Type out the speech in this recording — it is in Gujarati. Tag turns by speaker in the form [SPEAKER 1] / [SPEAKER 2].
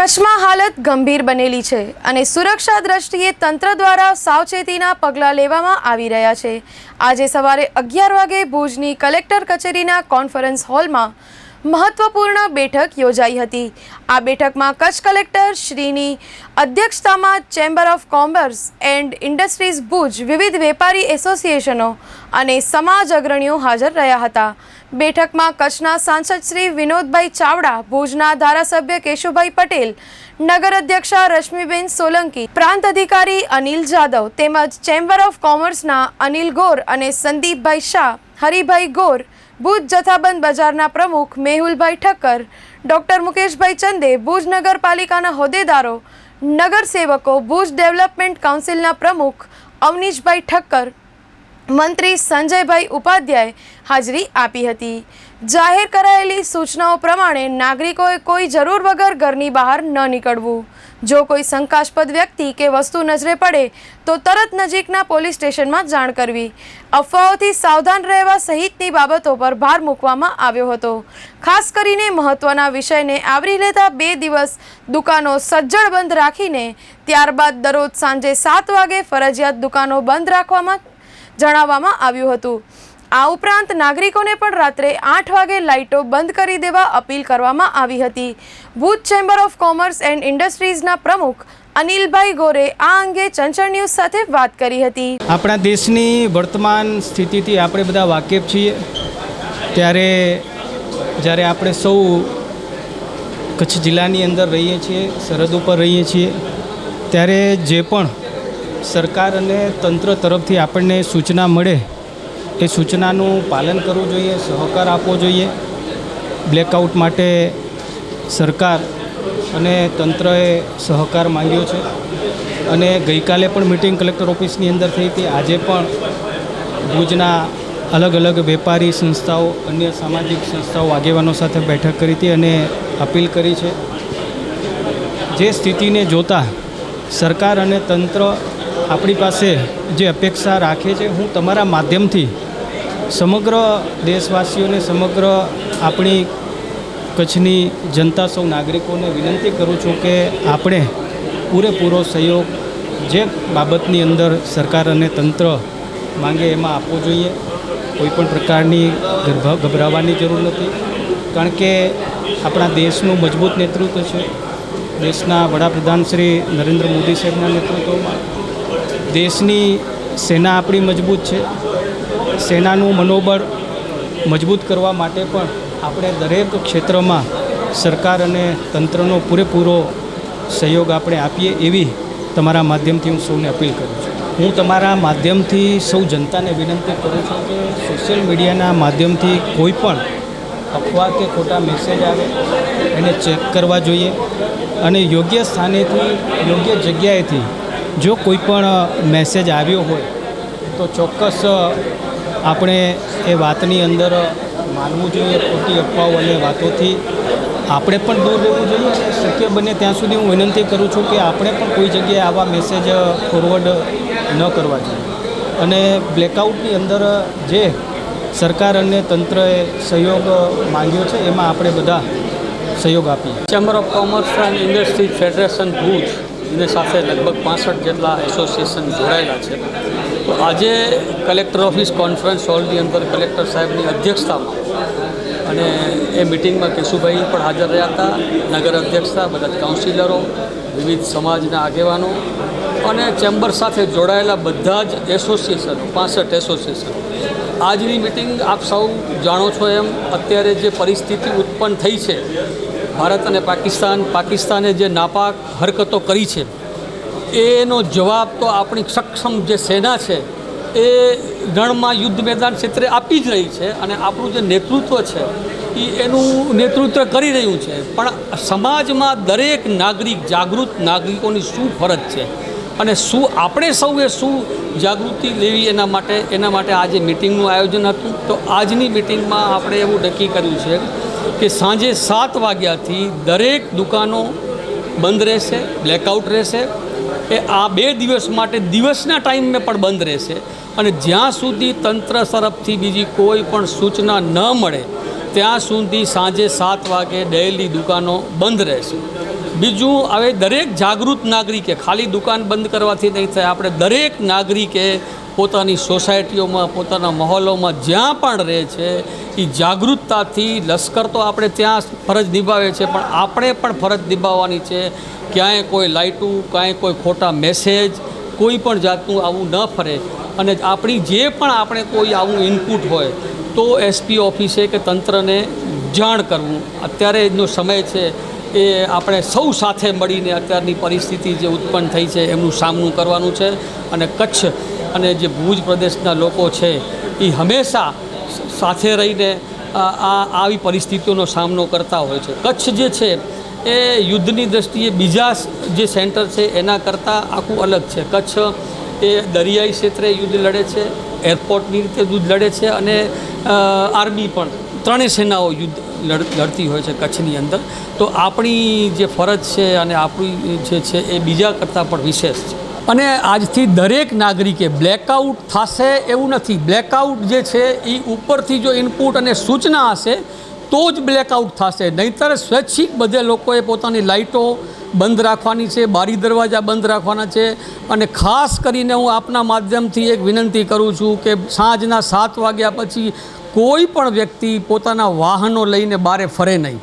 [SPEAKER 1] કચ્છમાં હાલત ગંભીર બનેલી છે અને સુરક્ષા દ્રષ્ટિએ તંત્ર દ્વારા સાવચેતીના પગલાં લેવામાં આવી રહ્યા છે. આજે સવારે અગિયાર વાગે ભુજની કલેક્ટર કચેરીના કોન્ફરન્સ હોલમાં મહત્વપૂર્ણ બેઠક યોજાઈ હતી. આ બેઠકમાં કચ્છ કલેક્ટર શ્રીની અધ્યક્ષતામાં chamber of commerce and industries Bhuj વિવિધ વેપારી એસોસિએશનો અને સમાજ અગ્રણીઓ હાજર રહ્યા હતા. બેઠકમાં કચ્છના સાંસદ શ્રી વિનોદભાઈ ચાવડા, ભુજના ધારાસભ્ય કેશુભાઈ પટેલ, નગર અધ્યક્ષા રશ્મિબેન સોલંકી, પ્રાંત અધિકારી અનિલ જાદવ તેમજ ચેમ્બર ઓફ કોમર્સના અનિલ ગોર અને સંદીપભાઈ શાહ, હરિભાઈ ગોર, ભુજ જથ્થાબંધ બજારના પ્રમુખ મેહુલભાઈ ઠક્કર, ડોક્ટર મુકેશભાઈ ચંદે, ભુજ નગરપાલિકાના હોદ્દેદારો નગરસેવકો ભુજ ડેવલપમેન્ટ કાઉન્સિલના પ્રમુખ અવનીશભાઈ ઠક્કર મંત્રી સંજયભાઈ ઉપાધ્યાય હાજરી આપી હતી. જાહેર કરાયેલી સૂચનાઓ પ્રમાણે નાગરિકોએ કોઈ જરૂર વગર ઘરની બહાર ન નીકળવું. જો કોઈ શંકાસ્પદ વ્યક્તિ કે વસ્તુ નજરે પડે, તો તરત નજીકના પોલીસ સ્ટેશનમાં જાણ કરવી. અફવાઓથી સાવધાન રહેવા સહિતની બાબતો પર ભાર મૂકવામાં આવ્યો હતો. ખાસ કરીને મહત્વના વિષયને આવરી લેતા બે દિવસ દુકાનો સજ્જડ બંધ રાખીને, ત્યારબાદ દરરોજ સાંજે સાત વાગે ફરજિયાત દુકાનો બંધ રાખવામાં જણાવવામાં આવ્યું હતું. આ ઉપરાંત નાગરિકોને પણ રાત્રે આઠ વાગે લાઇટો બંધ કરી દેવા અપીલ કરવામાં આવી હતી. Bhuj chamber of commerce and ઇન્ડસ્ટ્રીઝના પ્રમુખ અનિલભાઈ ગોરે આ અંગે ચંચળ ન્યૂઝ સાથે વાત કરી હતી.
[SPEAKER 2] આપણા દેશની વર્તમાન સ્થિતિથી આપણે બધા વાકેફ છીએ. ત્યારે જ્યારે આપણે સૌ કચ્છ જિલ્લાની અંદર રહીએ છીએ, સરહદ ઉપર રહીએ છીએ, ત્યારે જે પણ સરકાર અને તંત્ર તરફથી આપણને સૂચના મળે એ સૂચનાનું પાલન કરવું જોઈએ, સહકાર આપવો જોઈએ. બ્લેકઆઉટ માટે સરકાર અને તંત્રએ સહકાર માંગ્યો છે. અને ગઈકાલે પણ મિટિંગ કલેક્ટર ઓફિસની અંદર થઈ હતી. આજે પણ ભુજના અલગ અલગ વેપારી સંસ્થાઓ, અન્ય સામાજિક સંસ્થાઓ આગેવાનો સાથે બેઠક કરી હતી અને અપીલ કરી છે. જે સ્થિતિને જોતા સરકાર અને તંત્ર આપણી પાસે જે અપેક્ષા રાખે છે, હું તમારા માધ્યમથી સમગ્ર દેશવાસીઓને સમગ્ર આપણી કચ્છની જનતા સૌ નાગરિકોને વિનંતી કરું છું કે આપણે પૂરેપૂરો સહયોગ જે બાબતની અંદર સરકાર અને તંત્ર માંગે એમાં આપવો જોઈએ. કોઈ પણ પ્રકારની ગભ, ગભરાવાની જરૂર નથી. કારણ કે આપણા દેશનું મજબૂત નેતૃત્વ છે. દેશના વડાપ્રધાન શ્રી નરેન્દ્ર મોદી સાહેબના નેતૃત્વમાં દેશની સેના આપણી મજબૂત છે. સેનાનું મનોબળ મજબૂત કરવા માટે પણ આપણે દરેક ક્ષેત્રમાં સરકાર અને તંત્રનો પૂરેપૂરો સહયોગ આપણે આપીએ એવી તમારા માધ્યમથી હું સૌને અપીલ કરું છું. હું તમારા માધ્યમથી સૌ જનતાને વિનંતી કરું છું કે સોશિયલ મીડિયાના માધ્યમથી કોઈ પણ અફવા કે ખોટા મેસેજ આવે એને ચેક કરવા જોઈએ અને યોગ્ય સ્થાનેથી, યોગ્ય જગ્યાએથી જો કોઈ પણ મેસેજ આવ્યો હોય, તો ચોક્કસ આપણે એ વાતની અંદર માનવું જોઈએ, ખોટી અફવાઓ અને વાતોથી આપણે પણ દૂર રહેવું જોઈએ શક્ય બને ત્યાં સુધી હું વિનંતી કરું છું કે આપણે પણ કોઈ જગ્યાએ આવા મેસેજ ફોરવર્ડ ન કરવા જોઈએ. અને બ્લેકઆઉટની અંદર જે સરકાર અને તંત્રએ સહયોગ માંગ્યો છે, એમાં આપણે બધા સહયોગ આપીએ.
[SPEAKER 3] Chamber of commerce and industries federation Bhuj. ને સાથે લગભગ પાસઠ જેટલા એસોસિએશન જોડાયેલા છે. તો આજે કલેક્ટર ઓફિસ કોન્ફરન્સ હોલની અંદર કલેક્ટર સાહેબની અધ્યક્ષતામાં અને એ મિટિંગમાં કેશુભાઈ પણ હાજર રહ્યા હતા, નગર અધ્યક્ષતા, બધા કાઉન્સિલરો, વિવિધ સમાજના આગેવાનો અને ચેમ્બર સાથે જોડાયેલા બધા જ એસોસિએશન, પાસઠ એસોસિએશન. આજની મિટિંગ આપ સૌ જાણો છો એમ, અત્યારે જે પરિસ્થિતિ ઉત્પન્ન થઈ છે ભારત અને પાકિસ્તાન, પાકિસ્તાને જે નાપાક હરકતો કરી છે, એનો જવાબ તો આપણી સક્ષમ જે સેના છે, એ રણમાં યુદ્ધ મેદાન ક્ષેત્રે આપી જ રહી છે અને આપણું જે નેતૃત્વ છે એ એનું નેતૃત્વ કરી રહ્યું છે. પણ સમાજમાં દરેક નાગરિક જાગૃત નાગરિકોની શું ફરજ છે? અને શું આપણે સૌએ શું જાગૃતિ લેવી એના માટે એના માટે આજે મિટિંગનું આયોજન હતું. તો આજની મિટિંગમાં આપણે એવું નક્કી કર્યું છે કે સાંજે સાત વાગ્યાથી દરેક દુકાનો બંધ રહેશે બ્લેકઆઉટ રહેશે. એ આ બે દિવસ માટે દિવસના ટાઈમે પણ બંધ રહેશે. અને જ્યાં સુધી તંત્ર તરફથી બીજી કોઈ પણ સૂચના ન મળે, ત્યાં સુધી સાંજે સાત વાગે ડેલી દુકાનો બંધ રહેશે. બીજું, હવે દરેક જાગૃત નાગરિકે, ખાલી દુકાન બંધ કરવાથી નહીં થાય, આપણે દરેક નાગરિકે પોતાની સોસાયટીઓમાં, પોતાના મહોલોમાં જ્યાં પણ રહે છે, એ જાગૃતતાથી લશ્કર તો આપણે ત્યાં ફરજ નિભાવે છે, પણ આપણે પણ ફરજ નિભાવવાની છે, ક્યાંય કોઈ લાઇટું, ક્યાંય કોઈ ખોટા મેસેજ, કોઈ પણ જાતનું આવું ન ફરે. અને આપણી જે પણ આપણે કોઈ આવું ઇનપુટ હોય, તો એસપી ઓફિસે કે તંત્રને જાણ કરવું. અત્યારે એનો સમય છે એ આપણે સૌ સાથે મળીને અત્યારની પરિસ્થિતિ જે ઉત્પન્ન થઈ છે એમનું સામનું કરવાનું છે અને કચ્છ અને જે ભુજ પ્રદેશના લોકો છે એ હંમેશા સાથે રહીને આ આવી પરિસ્થિતિઓનો સામનો કરતા હોય છે. કચ્છ જે છે એ યુદ્ધની દ્રષ્ટિએ બીજા જે સેન્ટર છે એના કરતાં આખું અલગ છે. કચ્છ એ દરિયાઈ ક્ષેત્રે યુદ્ધ લડે છે, એરપોર્ટની રીતે યુદ્ધ લડે છે અને આર્મી પણ, ત્રણેય સેનાઓ યુદ્ધ લડતી હોય છે કચ્છની અંદર. તો આપણી જે ફરજ છે અને આપણી જે છે એ બીજા કરતાં પણ વિશેષ છે. અને આજથી દરેક નાગરિકે બ્લેકઆઉટ થશે એવું નથી. બ્લેકઆઉટ જે છે એ ઉપરથી જો ઇનપુટ અને સૂચના હશે તો જ બ્લેકઆઉટ થશે. નહીંતર સ્વૈચ્છિક બધે લોકોએ પોતાની લાઇટો બંધ રાખવાની છે, બારી દરવાજા બંધ રાખવાના છે અને ખાસ કરીને હું આપના માધ્યમથી એક વિનંતી કરું છું કે સાંજના સાત વાગ્યા પછી કોઈ પણ વ્યક્તિ પોતાના વાહનો લઈને બારે ફરે નહીં.